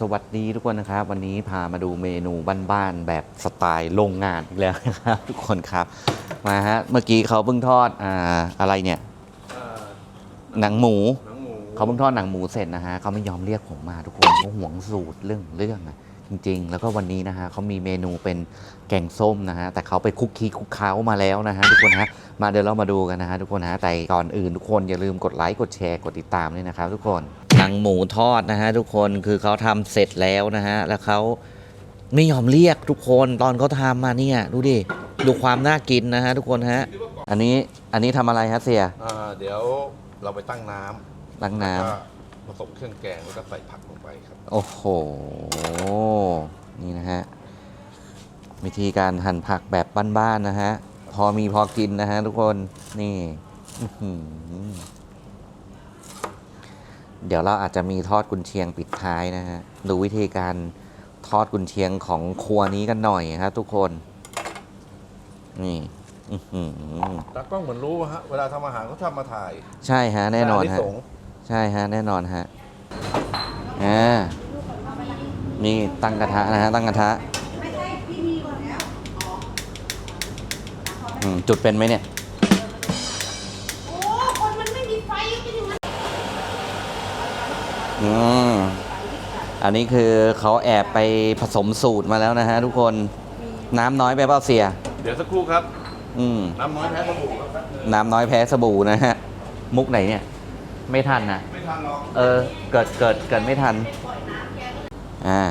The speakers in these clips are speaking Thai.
สวัสดีทุกคนนะครับ วันนี้พามาดูเมนูบ้านๆแบบสไตล์โรงงานอีกแล้วนะครับทุกคนครับมาฮะเมื่อกี้เขาเพิ่งทอดอ่าอะไรเนี่ยเอ่อหนังหมูหนังหมู เขาเพิ่งทอดหนังหมูเสร็จนะฮะเขาไม่ยอมเรียกผมมาทุกคนเขาหวงสูตรเรื่องเรื่องอะจริง ๆ แล้วก็วันนี้นะฮะเขามีเมนูเป็นแกงส้มนะฮะแต่เขาไปคุกคีคุกเคล้ามาแล้วนะฮะทุกคนฮะมาเดี๋ยวเรามาดูกันนะฮะทุกคนฮะแต่ก่อนอื่นทุกคนอย่าลืมกดไลค์กดแชร์กดติดตามด้วยนะครับทุกคนห นังหมูทอดนะฮะทุกคนคือเขาทำเสร็จแล้วนะฮะแล้วเขาไม่ยอมเรียกทุกคนตอนเขาทำมาเนี่ยดูดิดูความน่ากินนะฮะทุกคนฮะอันนี้อันนี้ทำอะไรฮะเสียอ่าเดี๋ยวเราไปตั้งน้ำล้างน้ำก็ผสมเครื่องแกงแล้วก็ใส่ผักลงไปครับโอ้โหนี่นะฮะวิธีการหั่นผักแบบบ้านๆนะฮะพอมีพอกินนะฮะทุกคนนี่อื้อหือ เดี๋ยวเราอาจจะมีทอดกุนเชียงปิดท้ายนะฮะ ดูวิธีการทอดกุนเชียงของครัวนี้กันหน่อยครับทุกคน นี่อื้อหือตากล้องเหมือนรู้ว่าฮะเวลาทำอาหารเขาทำมาถ่ายใช่ฮะแน่นอนฮะ สงส์ใช่ฮะแน่นอนฮะอ่านี่ตั้งกระทะนะฮะตั้งกระทะอืมจุดเป็นไหมเนี่ย อืมอันนี้คือเขาแอบไปผสมสูตรมาแล้วนะฮะทุกคนน้ำน้อยไปเปล่าเสีย เดี๋ยวสักครู่ครับ อืม น้ำน้อยแพ้สบู่ครับน้ำน้อยแพ้สบู่นะฮะ มุกไหนเนี่ย ไม่ทันนะ ไม่ทันหรอกเออ เกิดเกิดเกิดไม่ทัน อ่า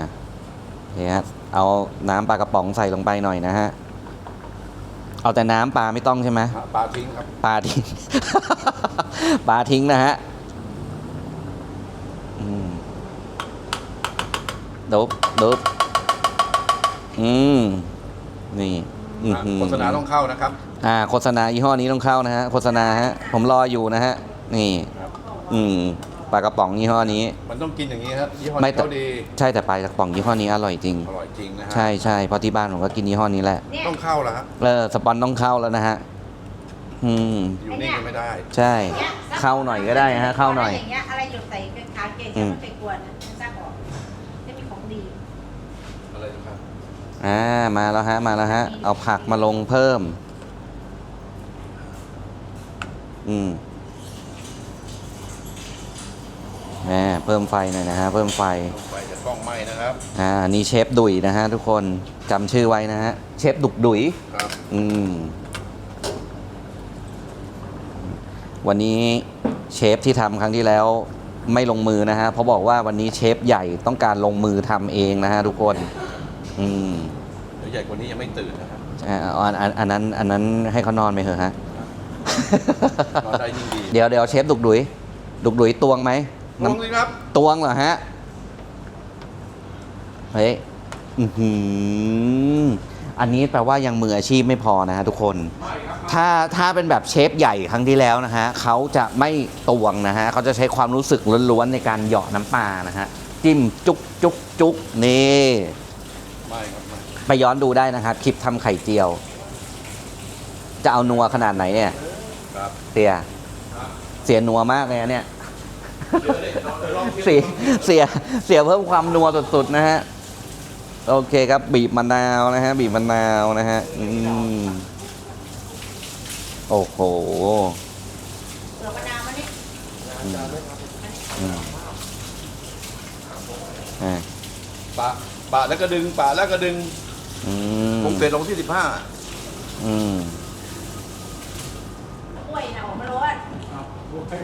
เนี่ยฮะเอาน้ำปลากระป๋องใส่ลงไปหน่อยนะฮะ เอาแต่น้ำปลาไม่ต้องใช่ไหมอะปลาทิ้งครับ ปลาทิ้ง ปลาทิ้งนะฮะ อืม ดุบดุบอืม นี่อื้อหือโฆษณาต้องเข้านะครับ อ่า โฆษณายี่ห้อนี้ต้องเข้านะฮะ โฆษณาฮะ ผมรออยู่นะฮะ นี่ ครับ อืม ปลากระป๋องยี่ห้อนี้ มันต้องกินอย่างนี้ครับยี่ห้อไม่นี้แต่ เขาดีใช่แต่ปลากระป๋องยี่ห้อนี้อร่อยจริง อร่อยจริงนะฮะใช่ใช่เพราะที่บ้านผมก็กินยี่ห้อนี้แหละ เนี่ยต้องเข้าแล้วฮะเออสปอนต้องเข้าแล้วนะฮะ อืม อยู่นิ่งกันไม่ได้ ใช่เข้าหน่อยก็ได้ฮะ เข้าหน่อยะไรอย่างเงี้ยอะไรหยดใส่กระถางเกงอืจะมไม่ไปกวนนะซักออก จะมีของดีอะไรนะครับอ่ามาแล้วฮะ มาแล้วฮะ เอาผักมาลงเพิ่ม อืมแหมเพิ่มไฟหน่อยนะฮะ เพิ่มไฟ ลงไปจะกล้องไหม้นะครับอ่านี่เชฟดุยนะฮะทุกคนจำชื่อไว้นะฮะ เชฟดุกดุย ครับอืม วันนี้เชฟที่ทำครั้งที่แล้ว ไม่ลงมือนะฮะเพราะบอกว่าวันนี้เชฟใหญ่ต้องการลงมือทำเองนะฮะทุกคน อืมเดี๋ยวใหญ่กว่านี้ยังไม่ตื่นนะครับอ่าอันอันอันนั้นอันนั้นให้เขานอนไปเถอะฮะ นอนได้ยิ่งดีเดี๋ยวเดี๋ยวเชฟดุกดุยดุกดุยตวงไหมลงเลยครับ ตวงเหรอฮะ เฮ้ย อื้อหืออันนี้แปลว่ายังมืออาชีพไม่พอนะฮะทุกคน ถ้าถ้าเป็นแบบเชฟใหญ่ครั้งที่แล้วนะฮะเขาจะไม่ตวงนะฮะเขาจะใช้ความรู้สึกล้วนๆในการเหยาะน้ำปลานะฮะจิ้มจุกจุกจุกนี่ไม่ครับไม่ไปย้อนดูได้นะครับคลิปทำไข่เจียว จะเอานัวขนาดไหนเนี่ยครับเสียเสียนัวมากเลยนะเนี่ยเสียเสียเสียเพิ่มความนัวสุดๆนะฮะ โอเคครับ บีบมะนาวนะฮะ บีบมะนาวนะฮะ อืม โอ้โหเสือมะนาวมานี่อืมอ่าปะปะแล้วก็ดึงปะแล้วก็ดึงอืมคงเสร็จลงที่สิบห้าอืมกล้วยนะออกมาร้อน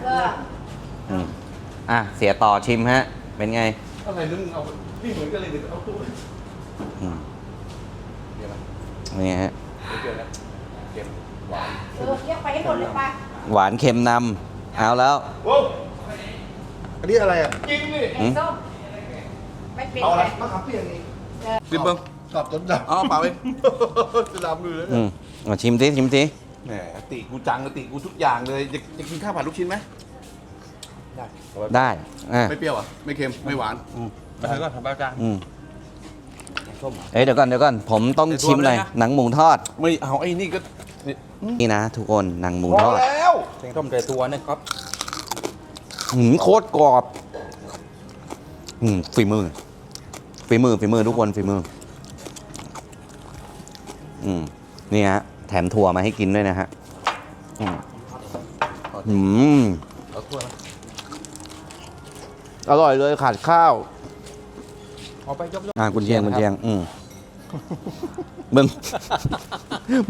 เอออืมอะเสียต่อชิมฮะ เป็นไงอะไรนึกเอานี่เหมือนกันเลยเดี๋ยวเอาตู้อืมเดี๋ยวนะนี่ฮะไม่เกินนะเค็มหวาน เออเก็บไปให้หมดเลยไปหวานเค็มนำเอาแล้ว โอ้อันนี้อะไรอะกินดิแกงส้มไม่เป็นเอาอะไรมะขามเปียกนี่ดิบเบิ้งตอบจนดำอ๋อเปล่าเองจะดำเลยอืมมาชิมสิชิมสิแหมติกูจังติกูทุกอย่างเลยจะจะกินข้าวผัดลูกชิ้นไหมได้ได้อะไม่เปรี้ยวอะไม่เค็มไม่หวานไปเถอะก่อนทำบ้าจ้าอืมเอ้ยเดี๋ยวก่อนเดี๋ยวก่อนผมต้องชิมหน่อยหนังหมูทอด ไม่เอาไอ้นี่ก็ นี่นี่นะ ทุกคนหนังหมูพทออดแล้วแกงส้มแต่ตัวเนี่ยครับหืมโคตรกรอบหืมฝีมือฝีมือฝีมือทุกคนฝีมือ อืมนี่ฮะแถมถั่วมาให้กินด้วยนะฮะอืมอืมเอาถ้วยนะอร่อยเลยขาดข้าว เอาไปยกยกอ่าคุณเชียงคุณเชียง อืม มึง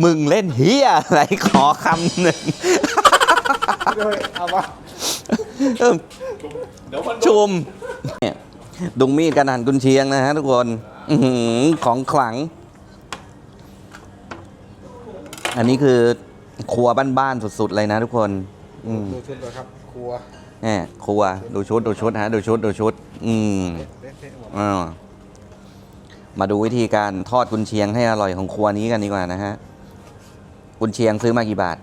มึงเล่นเฮียอะไรขอคำหนึ่งเอามาเออเดี๋ยวมันชุมเนี่ยดุงมีดกันหันกุนเชียงนะฮะทุกคนอื้อหือของขลัง อันนี้คือครัวบ้านๆสุดๆเลยนะทุกคนอืมดูชุดเลยครับครัวแหมครัวดูชุดดูชุดฮะดูชุดดูชุด อืมเละเทะหมดอ่า มาดูวิธีการทอดกุนเชียงให้อร่อยของครัวนี้กันดีกว่านะฮะ กุนเชียงซื้อมากี่บาท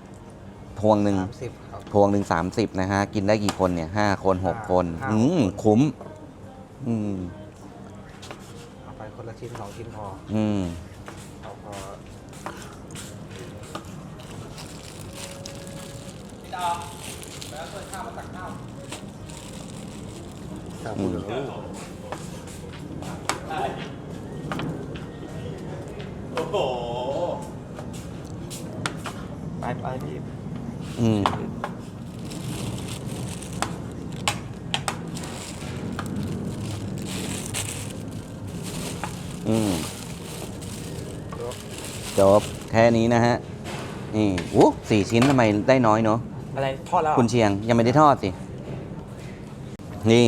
พวงหนึ่งสามสิบครับ พวงหนึ่งสามสิบนะฮะ กินได้กี่คนเนี่ยห้าคนหกคน ห้า อืมคุ้ม อืม เอาไปคนละชิ้นสองชิ้นพออืม เอาพออืมโอ้โห ไปไปพี่ อืมอืมจบแค่นี้นะฮะ นี่อู้สี่ชิ้นทำไมได้น้อยเนาะ อะไรทอดแล้วคุณเชียงยังไม่ได้ทอดสิ นี่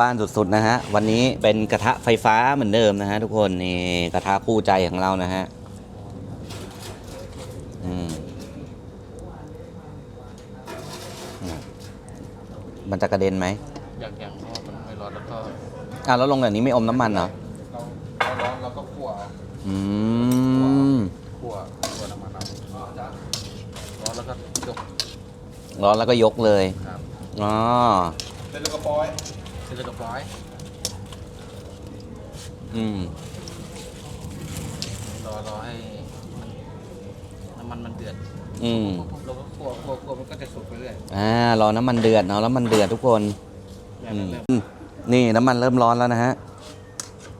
บ้านๆสุดๆนะฮะ วันนี้เป็นกระทะไฟฟ้าเหมือนเดิมนะฮะทุกคน นี่กระทะคู่ใจของเรานะฮะ อืมอะ มันจะกระเด็นไหมอย่างอย่างเพราะว่ามันไม่ร้อนแล้วก็อะแล้วลงแบบนี้ไม่อมน้ำมันเหรอเราเราร้อนเราก็คั่วเอาอืมคั่วคั่วน้ำมันเอาร้อนแล้วก็ยกร้อนแล้วก็ยกเลยครับอ๋อเสร็จแล้วก็ปล่อยเสร็จแล้วก็ปล่อยอืมรอรอให้ น้ำมันมันเดือดอืมเราก็คั่วคั่วคั่วมันก็จะสุกไปเรื่อยอ่ารอน้ำมันเดือดเนาะแล้วมันเดือดทุกคนเนี่ยอืมเริ่มอืมนี่น้ำมันเริ่มร้อนแล้วนะฮะ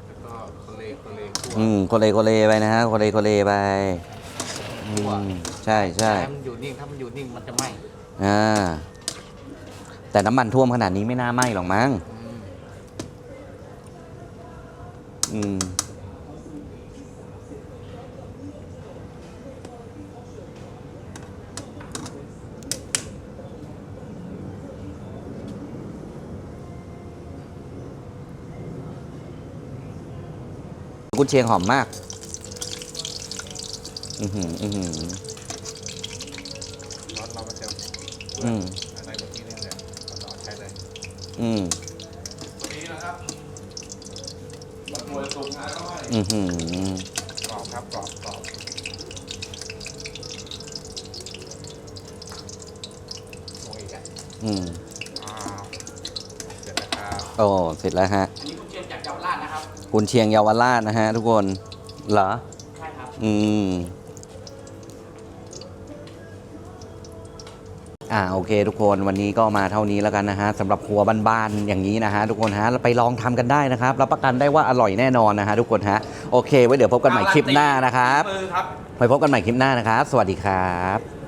แล้วก็โคเลโคเลคั่วอืมโคเลโคเลไปนะฮะโคเลโคเลไปอืมใช่ใช่ถ้ามันอยู่นิ่งถ้ามันอยู่นิ่งมันจะไหม้อ่าแต่น้ำมันท่วมขนาดนี้ไม่น่าไหม้หรอกมั้งอืมอืม กุนเชียงหอมมาก อือหือ อือหือร้อนเราก็จะอืมอะไรแบบนี้เนี่ยแหละเราใช้เลยอืมนี่นะครับบัตรหน่วยส่งงานเข้าให้อือหือกรอบครับกรอบกรอบโอ้ยอะอืมอ่าเสร็จแล้วครับโอ้เสร็จแล้วฮะ กุนเชียงเยาวราชนะฮะทุกคนเหรอใช่ครับอืมอ่าโอเคทุกคนวันนี้ก็มาเท่านี้แล้วกันนะฮะสำหรับครัวบ้านๆอย่างนี้นะฮะทุกคนฮะไปลองทำกันได้นะครับรับประกันได้ว่าอร่อยแน่นอนนะฮะทุกคนฮะโอเค ไว้เดี๋ยวพบกันใหม่คลิปหน้านะครับมือครับไปพบกันใหม่คลิปหน้านะครับ สวัสดีครับ